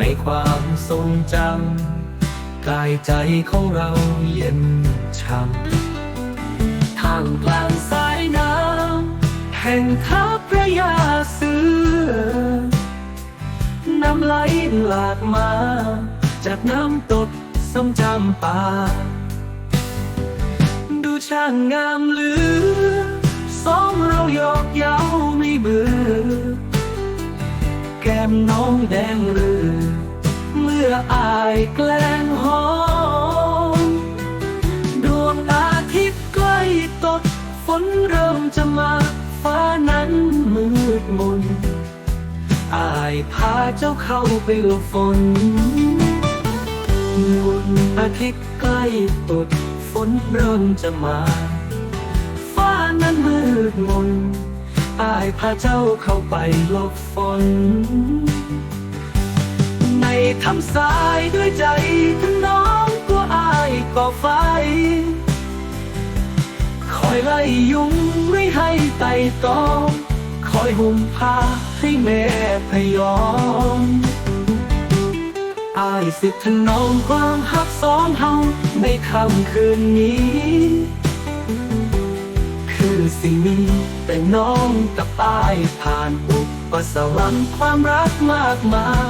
ในความทรงจำกายใจของเราเย็นช่ำท่ามกลางสายน้ำแห่งทัพพระยาเสือ น้ำไหลหลากมา จากน้ำตกสมจำป่า ดูช่างงามเหลือสองเราหยอกเย้าไม่เบื่อแก้มน้องแดงเรือ แกล้งหอม ดวงอาทิตย์ใกล้ตกฝนเริ่มจะมาฟ้านั้นมืดมนอายพาเจ้าเข้าไปหลบฝนดวงอาทิตย์ใกล้ตกฝนเริ่มจะมา ฟ้านั้นมืดมนอายพาเจ้าเข้าไปหลบฝนใน ทำสายด้วยใจทั้งน้องตัวอายก่อไฟ คอยไล่ยุงไม่ให้ไต่ตอง คอยห่มผ้าให้แม่พยอมอายสิทธนอมความหักสองเฮาในค่ำคืนนี้ คือสิ่งนี้แต่น้องกับอายผ่านอุปสรรคความรักมากมาย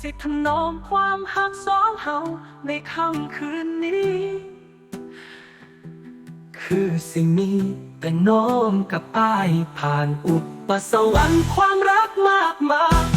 สิทนอมความหักสองเฮาในค่ำคืนนี้ คือสิ่งนี้แต่น้อมกับอายผ่านอุปสรรคความรักมากมาย